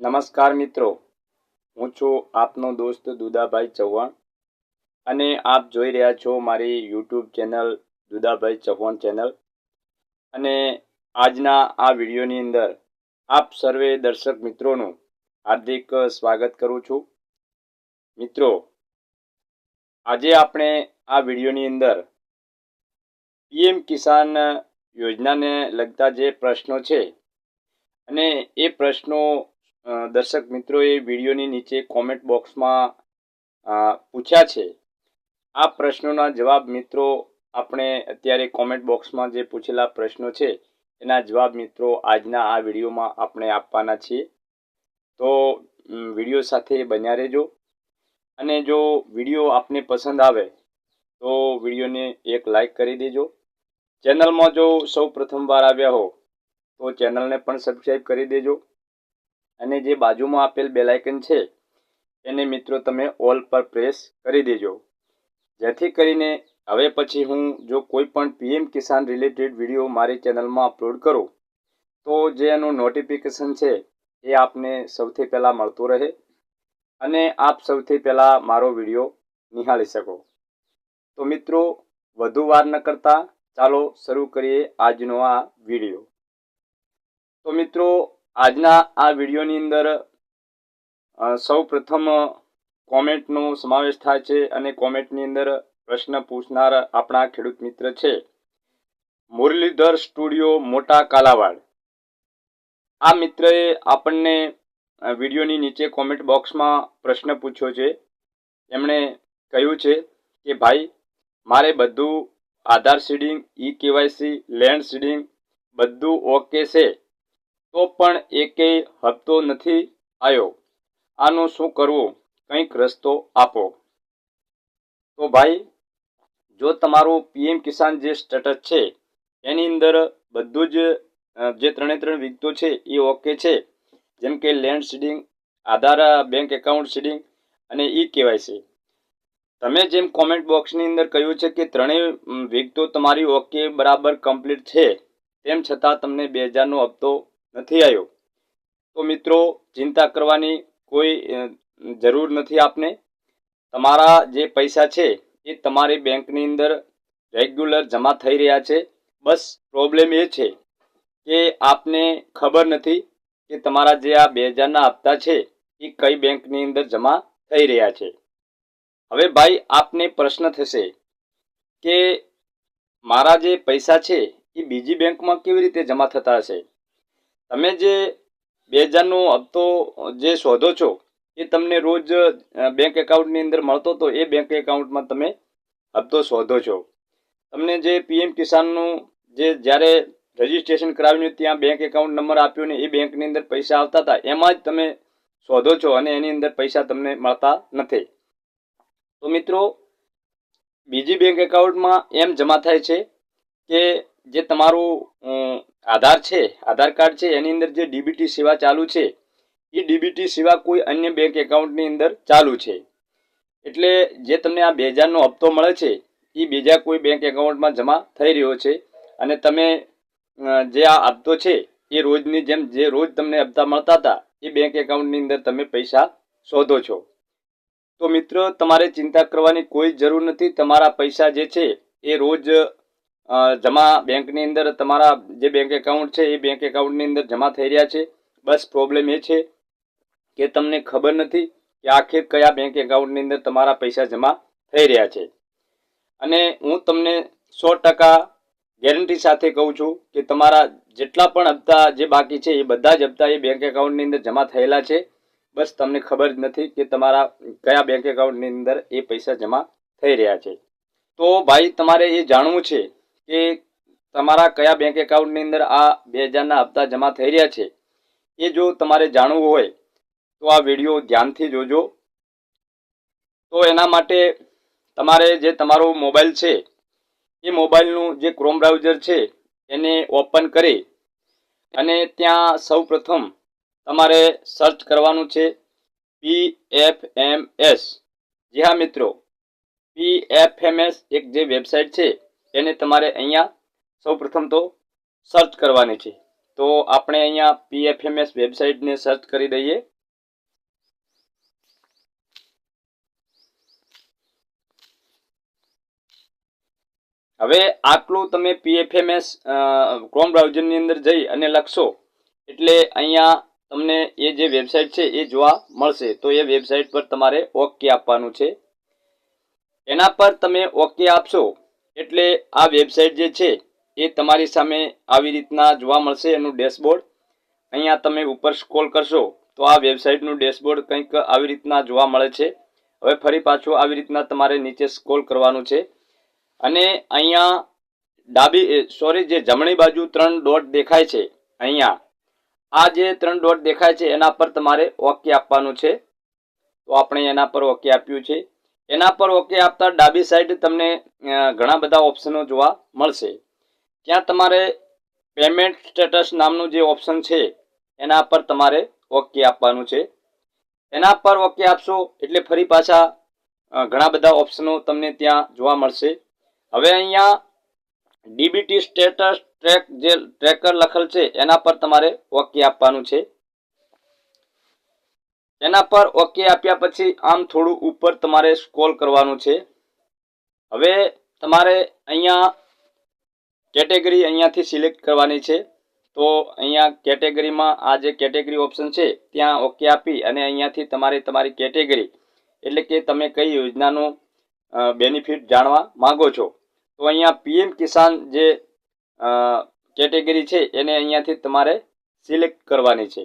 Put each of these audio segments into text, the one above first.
નમસ્કાર મિત્રો. હું છું આપનો દોસ્ત દુદાભાઈ ચૌહાણ અને આપ જોઈ રહ્યા છો મારી YouTube channel Dudabhai Chauhan channel. અને આજના આ વિડીયોની અંદર આપ સર્વે દર્શક મિત્રોનું હાર્દિક સ્વાગત કરું છું. મિત્રો, આજે આપણે આ વિડીયોની અંદર પીએમ કિસાન યોજનાને લગતા જે પ્રશ્નો છે અને એ પ્રશ્નો દર્શક મિત્રોએ વિડીયોની નીચે કોમેન્ટ બોક્સમાં પૂછ્યા છે. આ પ્રશ્નોના જવાબ મિત્રો આપણે અત્યારે કોમેન્ટ બોક્સમાં જે પૂછેલા પ્રશ્નો છે, એના જવાબ મિત્રો આજના આ વિડીયોમાં આપણે આપવાના છીએ. તો વીડિયો સાથે બન્યા રહેજો. અને જો વીડિયો આપને પસંદ આવે, તો વિડીયોને એક લાઈક કરી દેજો. ચેનલમાં જો સૌ પ્રથમવાર આવ્યા હો, તો ચેનલને પણ સબસ્ક્રાઈબ કરી દેજો. અને જે બાજુમાં આપેલ બેલાઇકન છે એને મિત્રો તમે ઓલ પર પ્રેસ કરી દેજો. જેથી કરીને હવે પછી હું જો કોઈ પણ પીએમ કિસાન રિલેટેડ વીડિયો મારી ચેનલમાં અપલોડ કરું, તો જે એનું નોટિફિકેશન છે, એ આપને સૌથી પહેલાં મળતું રહે અને આપ સૌથી પહેલાં મારો વીડિયો નિહાળી શકો. તો મિત્રો, વધુ વાર ન કરતા ચાલો શરૂ કરીએ આજનો આ વીડિયો તો મિત્રો આજના આ વિડીયોની અંદર સૌ પ્રથમ કોમેન્ટનો સમાવેશ થાય છે અને કોમેન્ટની અંદર પ્રશ્ન પૂછનાર આપણા ખેડૂત મિત્ર છે. મુરલીધર સ્ટુડિયો, મોટા કાલાવાડ. આ મિત્રએ આપણને વિડીયોની નીચે કોમેન્ટ બોક્સમાં પ્રશ્ન પૂછ્યો છે. એમણે કહ્યું છે કે, ભાઈ, મારે બધું Aadhaar seeding, e KYC, land seeding બધું ઓકે છે. તો પણ એકેય હપ્તો નથી આવ્યો આનું શું કરવું? કંઈક રસ્તો આપો. તો ભાઈ, જો તમારું પીએમ કિસાન જે સ્ટેટસ છે, એની અંદર બધું જ જે ત્રણે ત્રણ વિગતો છે, એ ઓકે છે. જેમ કે land seeding, Aadhaar, bank account seeding અને ઈ કેવાયસી. તમે જેમ કોમેન્ટ બોક્સની અંદર કહ્યું છે કે ત્રણેય વિગતો તમારી ઓકે બરાબર કમ્પ્લીટ છે, તેમ છતાં તમને બે હજારનો હપ્તો નથી આવ્યો. તો મિત્રો, ચિંતા કરવાની કોઈ જરૂર નથી આપને. તમારા જે પૈસા છે, એ તમારી બેંકની અંદર રેગ્યુલર જમા થઈ રહ્યા છે. બસ, પ્રોબ્લેમ એ છે કે આપને ખબર નથી કે તમારા જે આ બે હજારના હપ્તા છે, એ કઈ બેંકની અંદર જમા થઈ રહ્યા છે. હવે ભાઈ, આપને પ્રશ્ન થશે કે મારા જે પૈસા છે, એ બીજી બેંકમાં કેવી રીતે જમા થતા હશે? તમે જે બે હજારનો હપ્તો જે શોધો છો, એ તમને રોજ બેંક એકાઉન્ટની અંદર મળતો તો એ બેંક એકાઉન્ટમાં તમે હપ્તો શોધો છો. તમને જે પીએમ કિસાનનું જે જ્યારે રજીસ્ટ્રેશન કરાવ્યું ત્યાં બેંક એકાઉન્ટ નંબર આપ્યો ને એ બેંકની અંદર પૈસા આવતા હતા, એમાં જ તમે શોધો છો અને એની અંદર પૈસા તમને મળતા નથી. તો મિત્રો, બીજી બેંક એકાઉન્ટમાં એમ જમા થાય છે કે જે તમારું આધાર છે, આધાર કાર્ડ છે, એની અંદર જે ડીબીટી સેવા ચાલુ છે, એ ડીબીટી સેવા કોઈ અન્ય બેંક એકાઉન્ટની અંદર ચાલુ છે. એટલે જે તમને આ બે હજારનો હપ્તો મળે છે, એ બીજા કોઈ બેંક એકાઉન્ટમાં જમા થઈ રહ્યો છે અને તમે જે આ હપ્તો છે, એ રોજની જેમ જે રોજ તમને હપ્તા મળતા હતા, એ બેંક એકાઉન્ટની અંદર તમે પૈસા શોધો છો. તો મિત્રો, તમારે ચિંતા કરવાની કોઈ જરૂર નથી. તમારા પૈસા જે છે, એ રોજ જમા બેંકની અંદર તમારા જે બેંક એકાઉન્ટ છે, એ બેંક એકાઉન્ટની અંદર જમા થઈ રહ્યા છે. બસ પ્રોબ્લેમ એ છે કે તમને ખબર નથી કે આખિર કયા બેંક એકાઉન્ટની અંદર તમારા પૈસા જમા થઈ રહ્યા છે. અને હું તમને સો ટકા ગેરંટી સાથે કહું છું કે તમારા જેટલા પણ હપ્તા જે બાકી છે, એ બધા જ હપ્તા એ બેંક એકાઉન્ટની અંદર જમા થયેલા છે. બસ તમને ખબર જ નથી કે તમારા કયા બેંક એકાઉન્ટની અંદર એ પૈસા જમા થઈ રહ્યા છે. તો ભાઈ, તમારે એ જાણવું છે કે તમારા કયા બેંક એકાઉન્ટની અંદર આ બે હજારના હપ્તા જમા થઈ રહ્યા છે, એ જો તમારે જાણવું હોય, તો આ વીડિયો ધ્યાનથી જોજો. તો એના માટે તમારે જે તમારો મોબાઈલ છે, એ મોબાઈલનું જે ક્રોમ બ્રાઉઝર છે, એને ઓપન કરી અને ત્યાં સૌ પ્રથમ તમારે સર્ચ કરવાનું છે P F M S G હા મિત્રો પી એફ એમ એસ એક જે વેબસાઇટ છે એને તમારે અહીંયા સૌ પ્રથમ તો સર્ચ કરવાની છે. તો આપણે અહીંયા પીએફએમએસ વેબસાઇટને સર્ચ કરી દઈએ. હવે આટલું તમે પીએફએમએસ ક્રોમ બ્રાઉઝરની અંદર જઈ અને લખશો, એટલે અહીંયા તમને એ જે વેબસાઇટ છે એ જોવા મળશે. તો એ વેબસાઇટ પર તમારે ઓકે આપવાનું છે. એના પર તમે ઓકે આપશો. એટલે આ વેબસાઇટ જે છે, એ તમારી સામે આવી રીતના જોવા મળશે એનું ડેશબોર્ડ અહીંયા તમે ઉપર સ્કોલ કરશો, તો આ વેબસાઇટનું ડેશબોર્ડ કંઈક આવી રીતના જોવા મળે છે. હવે ફરી પાછું આવી રીતના તમારે નીચે સ્કોલ કરવાનું છે. અને અહીંયા ડાબી સોરી જે જમણી બાજુ ત્રણ ડોટ દેખાય છે, અહીંયા. આ જે ત્રણ ડોટ દેખાય છે, એના પર તમારે ઓકે આપવાનું છે. તો આપણે એના પર ઓકે આપ્યું છે. એના પર ઓકે આપતા ડાબી સાઈડ તમને ઘણા બધા ઓપ્શનો જોવા મળશે. ત્યાં તમારે પેમેન્ટ સ્ટેટસ નામનું જે ઓપ્શન છે, એના પર તમારે ઓકે આપવાનું છે. એના પર ઓકે આપશો એટલે ફરી પાછા ઘણા બધા ઓપ્શનો તમને ત્યાં જોવા મળશે. હવે અહીંયા ડીબીટી સ્ટેટસ ટ્રેક જે ટ્રેકર લખેલ છે, એના પર તમારે ઓકે આપવાનું છે. એના પર ઓકે આપ્યા પછી આમ થોડું ઉપર તમારે સ્ક્રોલ કરવાનું છે. હવે તમારે અહીંયા કેટેગરી અહીંયાથી સિલેક્ટ કરવાની છે. તો અહીંયા કેટેગરીમાં આ જે કેટેગરી ઓપ્શન છે, ત્યાં ઓકે આપી અને અહીંયાથી તમારે તમારી કેટેગરી એટલે કે તમે કઈ યોજનાનું બેનિફિટ જાણવા માગો છો. તો અહીંયા પીએમ કિસાન જે કેટેગરી છે, એને અહીંયાથી તમારે સિલેક્ટ કરવાની છે.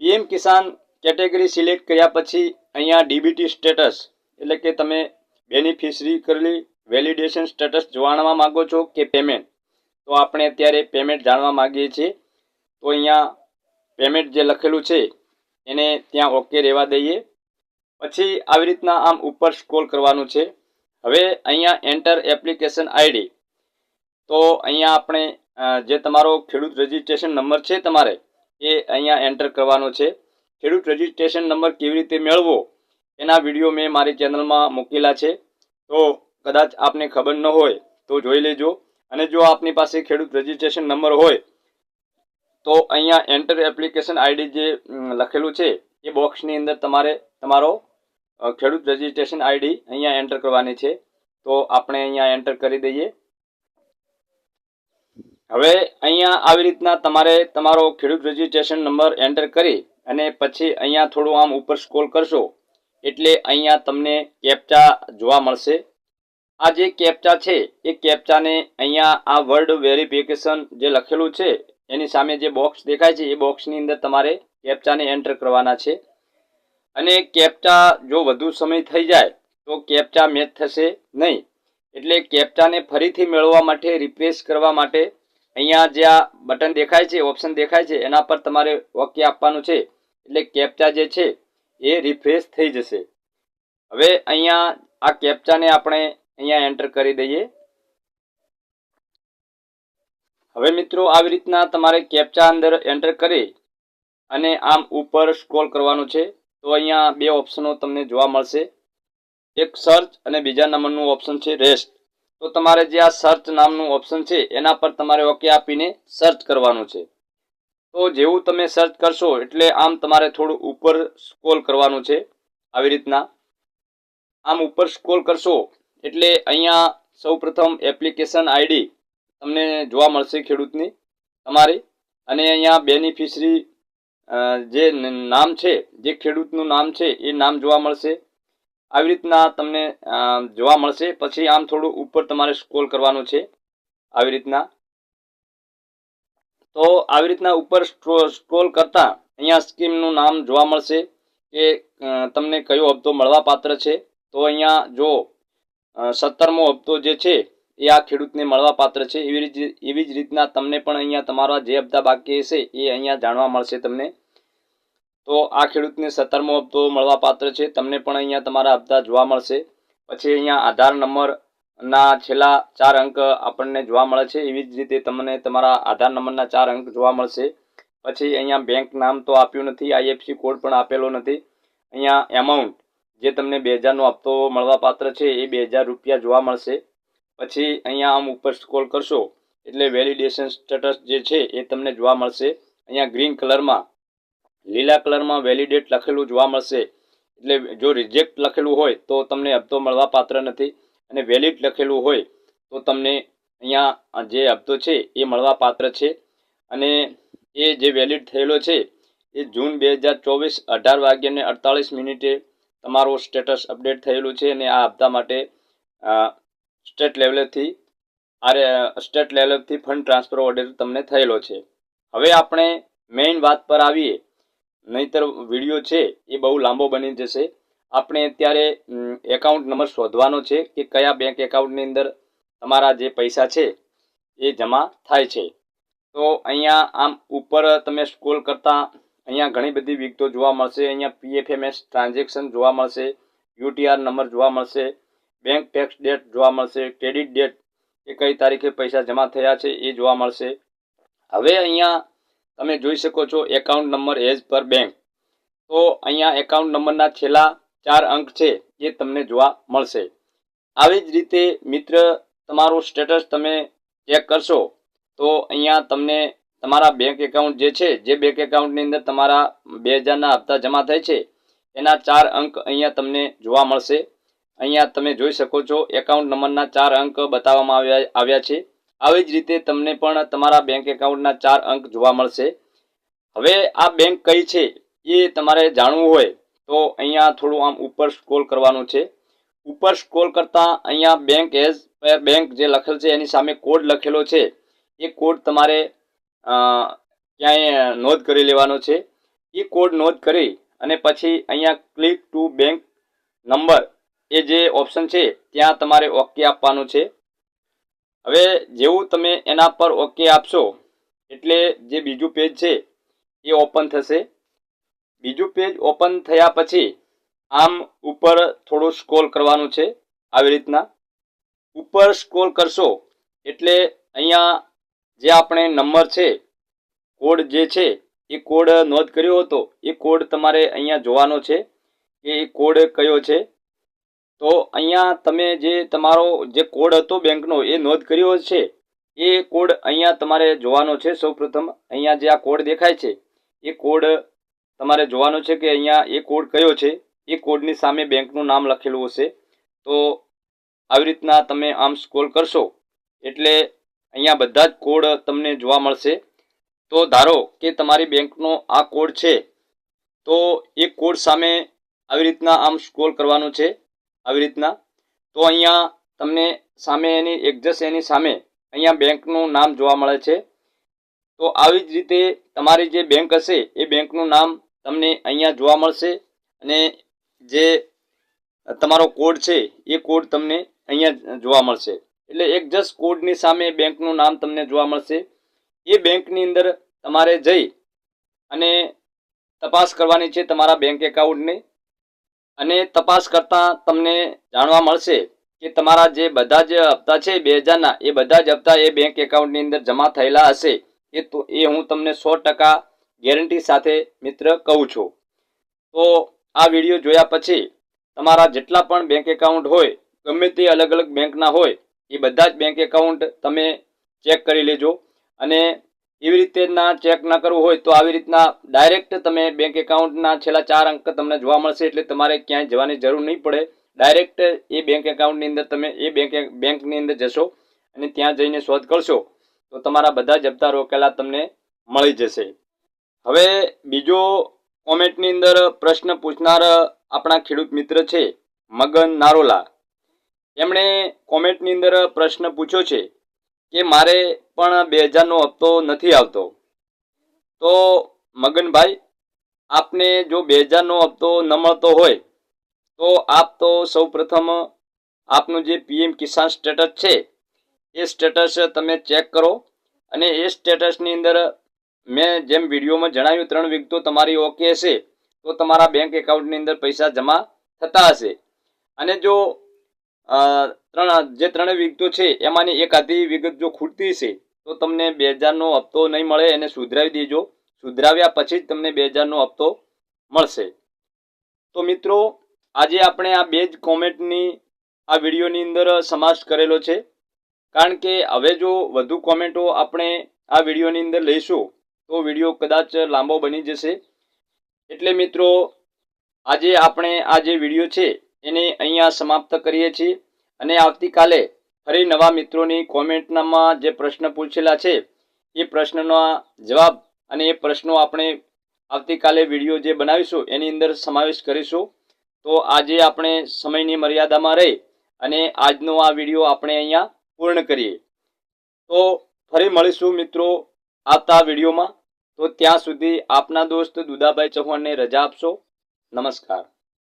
પીએમ કિસાન કેટેગરી સિલેક્ટ કર્યા પછી અહીંયા ડીબીટી સ્ટેટસ એટલે કે તમે બેનિફિશરી કરેલી વેલિડેશન સ્ટેટસ જાણવા માગો છો કે પેમેન્ટ તો આપણે અત્યારે પેમેન્ટ જાણવા માગીએ છીએ. તો અહીંયા પેમેન્ટ જે લખેલું છે, એને ત્યાં ઓકે રહેવા દઈએ. પછી આવી રીતના આમ ઉપર સ્ક્રોલ કરવાનું છે. હવે અહીંયા એન્ટર એપ્લિકેશન આઈડી તો અહીંયા આપણે જે તમારો ખેડૂત રજિસ્ટ્રેશન નંબર છે તમારે, એ અહીંયા એન્ટર કરવાનો છે. ખેડૂત રજિસ્ટ્રેશન નંબર કેવી રીતે મેળવવો એના વીડિયો મેં મારી ચેનલમાં મૂકેલા છે. તો કદાચ આપને ખબર ન હોય તો જોઈ લેજો. અને જો આપની પાસે ખેડૂત રજિસ્ટ્રેશન નંબર હોય, તો અહીંયા એન્ટર એપ્લિકેશન આઈડી જે લખેલું છે, એ બોક્સની અંદર તમારે તમારો ખેડૂત રજિસ્ટ્રેશન આઈડી અહીંયા એન્ટર કરવાની છે. તો આપણે અહીંયા એન્ટર કરી દઈએ. હવે અહીંયા આવી રીતના તમારે તમારો ખેડૂત રજિસ્ટ્રેશન નંબર એન્ટર કરી અને પછી અહીંયા થોડું આમ ઉપર સ્કોલ કરશો. એટલે અહીંયા તમને કેપ્ચા જોવા મળશે. આ જે કેપ્ચા છે, એ કેપ્ચાને અહીંયા આ વર્ડ વેરિફિકેશન જે લખેલું છે, એની સામે જે બોક્સ દેખાય છે, એ બોક્સની અંદર તમારે કેપ્ચાને એન્ટર કરવાના છે. અને કેપ્ચા જો વધુ સમય થઈ જાય, તો કેપ્ચા મેચ થશે નહીં. એટલે કેપ્ચાને ફરીથી મેળવવા માટે રિપ્લેસ કરવા માટે અહીંયા જે આ બટન દેખાય છે ઓપ્શન દેખાય છે, એના પર તમારે ઓકે આપવાનું છે. એટલે કેપ્ચા જે છે એ રિફ્રેશ થઈ જશે. હવે અહીંયા આ કેપ્ચાને આપણે અહીંયા એન્ટર કરી દઈએ. હવે મિત્રો આવી રીતના તમારે કેપ્ચા અંદર એન્ટર કરી અને આમ ઉપર સ્ક્રોલ કરવાનું છે. તો અહીંયા બે ઓપ્શનો તમને જોવા મળશે. એક સર્ચ અને બીજા નંબરનું ઓપ્શન છે રેસ્ટ તો તમારે જે આ સર્ચ નામનું ઓપ્શન છે, એના પર તમારે ઓકે આપીને સર્ચ કરવાનું છે. તો જેવું તમે સર્ચ કરશો, એટલે આમ તમારે થોડું ઉપર સ્ક્રોલ કરવાનું છે, આવી રીતના. આમ ઉપર સ્ક્રોલ કરશો, એટલે અહીંયા સૌપ્રથમ એપ્લિકેશન આઈડી તમને જોવા મળશે ખેડૂતની, તમારી. અને અહીંયા બેનિફિશરી જે નામ છે, જે ખેડૂતનું નામ છે, એ નામ જોવા મળશે. આવી રીતના તમને જોવા મળશે. પછી આમ થોડું ઉપર તમારે સ્ક્રોલ કરવાનું છે, આવી રીતના. તો આવી રીતના ઉપર સ્ક્રોલ કરતા અહીંયા સ્કીમનું નામ જોવા મળશે કે તમને કયો હપ્તો મળવાપાત્ર છે. તો અહીંયા જો સત્તરમો હપ્તો જે છે, એ આ ખેડૂતને મળવા પાત્ર છે. એવી રીતે, એવી જ રીતના તમને પણ અહીંયા તમારા જે હપ્તા બાકી હશે, એ અહીંયા જાણવા મળશે તમને. તો આ ખેડૂતને સત્તરમો હપ્તો મળવા પાત્ર છે. તમને પણ અહીંયા તમારા હપ્તા જોવા મળશે. પછી અહીંયા આધાર નંબરના છેલ્લા ચાર અંક આપણને જોવા મળે છે. એવી જ રીતે તમને તમારા આધાર નંબરના ચાર અંક જોવા મળશે. પછી અહીંયા બેંક નામ તો આપ્યું નથી આઈએફસી કોડ પણ આપેલો નથી. અહીંયા એમાઉન્ટ જે તમને બે હજારનો હપ્તો મળવાપાત્ર છે, એ બે હજાર રૂપિયા જોવા મળશે. પછી અહીંયા આમ ઉપર સ્કોલ કરશો, એટલે વેલિડેશન સ્ટેટસ જે છે, એ તમને જોવા મળશે. અહીંયા ગ્રીન કલરમાં લીલા કલરમાં વેલિડેટ લખેલું જોવા મળશે. એટલે જો રિજેક્ટ લખેલું હોય, તો તમને હપ્તો મળવા પાત્ર નથી. અને વેલિડ લખેલું હોય તો તમને અહીંયા જે હપ્તો છે એ મળવા પાત્ર છે. અને એ જે વેલિડ થયેલો છે એ જૂન બે હજાર ચોવીસ અઢાર વાગ્યાને અડતાલીસ મિનિટે તમારો સ્ટેટસ અપડેટ થયેલું છે અને આ હપ્તા માટે સ્ટેટ લેવલેથી આરે સ્ટેટ લેવલથી ફંડ ટ્રાન્સફર ઓર્ડર તમને થયેલો છે. હવે આપણે મેઇન વાત પર આવીએ. નહીતર વીડિયો છે એ બહુ લાંબો બની જશે. આપણે અત્યારે એકાઉન્ટ નંબર શોધવાનો છે કે કયા બેંક એકાઉન્ટની અંદર તમારા જે પૈસા છે એ જમા થાય છે. તો અહીંયા આમ ઉપર તમે સ્ક્રોલ કરતાં અહીંયા ઘણી બધી વિગતો જોવા મળશે. અહીંયા પીએફએમએસ ટ્રાન્ઝેક્શન જોવા મળશે યુટીઆર નંબર જોવા મળશે બેંક ટેક્સ ડેટ જોવા મળશે ક્રેડિટ ડેટ કે કઈ તારીખે પૈસા જમા થયા છે એ જોવા મળશે. હવે અહીંયા તમે જોઈ શકો છો account number as per bank તો અહીંયા એકાઉન્ટ નંબરના છેલ્લા ચાર અંક છે એ તમને જોવા મળશે. આવી જ રીતે મિત્ર, તમારું સ્ટેટસ તમે ચેક કરશો, તો અહીંયા તમને તમારા બેંક એકાઉન્ટ જે છે, જે બેંક એકાઉન્ટની અંદર તમારા બે હજારના હપ્તા જમા થાય છે, એના ચાર અંક અહીંયા તમને જોવા મળશે. અહીંયા તમે જોઈ શકો છો એકાઉન્ટ નંબરના ચાર અંક બતાવવામાં આવ્યા આવ્યા છે. આવી જ રીતે તમને પણ તમારા બેંક એકાઉન્ટના ચાર અંક જોવા મળશે. હવે આ બેંક કઈ છે એ તમારે જાણવું હોય તો અહીંયા થોડું આમ ઉપર સ્ક્રોલ કરવાનું છે. ઉપર સ્ક્રોલ કરતાં અહીંયા બેંક એઝ બેંક જે લખેલ છે એની સામે કોડ લખેલો છે. એ કોડ તમારે ક્યાંય નોંધ કરી લેવાનો છે. એ કોડ નોંધ કરી અને પછી અહીંયા ક્લિક ટુ બેંક નંબર એ જે ઓપ્શન છે ત્યાં તમારે ઓકે આપવાનું છે. હવે જેવું તમે એના પર ઓકે આપશો, એટલે જે બીજું પેજ છે એ ઓપન થશે. બીજું પેજ ઓપન થયા પછી આમ ઉપર થોડું સ્ક્રોલ કરવાનું છે આવી રીતના. ઉપર સ્ક્રોલ કરશો એટલે અહીંયા જે આપણે નંબર છે, કોડ જે છે, એ કોડ નોંધ કર્યો હતો. એ કોડ તમારે અહીંયા જોવાનો છે કે એ કોડ કયો છે. તો અહીંયા તમે જે તમારો જે કોડ હતો બેંકનો એ નોંધ કર્યો છે. એ કોડ અહીંયા તમારે જોવાનો છે. સૌપ્રથમ અહીંયા જે આ કોડ દેખાય છે, એ કોડ તમારે જોવાનું છે કે અહીંયા એ કોડ કયો છે? એ કોડની સામે બેંકનું નામ લખેલું હશે. તો આવી રીતના તમે આમ સ્ક્રોલ કરશો, એટલે અહીંયા બધા જ કોડ તમને જોવા મળશે. તો ધારો કે તમારી બેંકનો આ કોડ છે, તો એ કોડ સામે આવી રીતના આમ સ્ક્રોલ કરવાનું છે, આવી રીતના. તો અહીંયા તમને સામે એની એક્ઝેસ એની સામે અહીંયા બેંકનું નામ જોવા મળે છે. તો આવી જ રીતે તમારી જે બેંક હશે, એ બેંકનું નામ તમને અહીંયા જોવા મળશે. અને જે તમારો કોડ છે, એ કોડ તમને અહીંયા જોવા મળશે. એટલે એક જસ્ટ કોડની સામે બેંકનું નામ તમને જોવા મળશે. એ બેંકની અંદર તમારે જઈ અને તપાસ કરવાની છે તમારા બેંક એકાઉન્ટની અને તપાસ કરતાં તમને જાણવા મળશે કે તમારા જે બધા જ હપ્તા છે બે હજારના એ બધા જ હપ્તા એ બેંક એકાઉન્ટની અંદર જમા થયેલા હશે. એ તો, એ હું તમને સો ટકા ગેરંટી સાથે મિત્ર કહું છું. તો આ વીડિયો જોયા પછી તમારા જેટલા પણ બેંક એકાઉન્ટ હોય, ગમે તે અલગ અલગ બેંકના હોય, એ બધા જ બેંક એકાઉન્ટ તમે ચેક કરી લેજો. અને એવી રીતે ના ચેક ના કરવું હોય તો આવી રીતના ડાયરેક્ટ તમે બેંક એકાઉન્ટના છેલ્લા ચાર અંક તમને જોવા મળશે, એટલે તમારે ક્યાંય જવાની જરૂર નહીં પડે. ડાયરેક્ટ એ બેંક એકાઉન્ટની અંદર તમે એ બેંક બેંકની અંદર જશો અને ત્યાં જઈને શોધ કરશો, તો તમારા બધા જ હપ્તા રોકેલા તમને મળી જશે. હવે બીજો કોમેન્ટની અંદર પ્રશ્ન પૂછનાર આપણા ખેડૂત મિત્ર છે, મગન નારોલા. એમણે કોમેન્ટની અંદર પ્રશ્ન પૂછ્યો છે કે મારે પણ બે હજારનો હપ્તો નથી આવતો. તો મગનભાઈ, આપને જો બે હજારનો હપ્તો ન મળતો હોય, તો આપ તો સૌ પ્રથમ આપનું જે પીએમ કિસાન સ્ટેટસ છે, એ સ્ટેટસ તમે ચેક કરો અને એ સ્ટેટસની અંદર મેં જેમ વિડીયોમાં જણાવ્યું, ત્રણ વિગતો તમારી ઓકે હશે, તો તમારા બેંક એકાઉન્ટની અંદર પૈસા જમા થતા હશે. અને જો ત્રણ, જે ત્રણ વિગતો છે, એમાંની એક આધી વિગત જો ખૂટતી છે તો તમને બે હજારનો હપ્તો નહીં મળે, એને સુધરાવી દેજો. સુધરાવ્યા પછી જ તમને બે હજારનો હપ્તો મળશે. તો મિત્રો, આજે આપણે આ બે જ કોમેન્ટની, આ વિડીયોની અંદર સમાસ કરેલો છે. કારણ કે હવે જો વધુ કોમેન્ટો આપણે આ વિડીયોની અંદર લઈશું તો વીડિયો કદાચ લાંબો બની જશે. એટલે મિત્રો, આજે આપણે આ જે વીડિયો છે, એને અહીંયા સમાપ્ત કરીએ છીએ. અને આવતીકાલે ફરી નવા મિત્રોની કોમેન્ટનામાં જે પ્રશ્ન પૂછેલા છે, એ પ્રશ્નના જવાબ અને એ પ્રશ્નો આપણે આવતીકાલે વીડિયો જે બનાવીશું, એની અંદર સમાવેશ કરીશું. તો આજે આપણે સમયની મર્યાદામાં રહી અને આજનો આ વીડિયો આપણે અહીંયા પૂર્ણ કરીએ. તો ફરી મળીશું મિત્રો. આવતા વિડીયોમાં. તો ત્યાં સુધી આપના દોસ્ત દુદાભાઈ ચૌહાણને રજા આપશો. નમસ્કાર.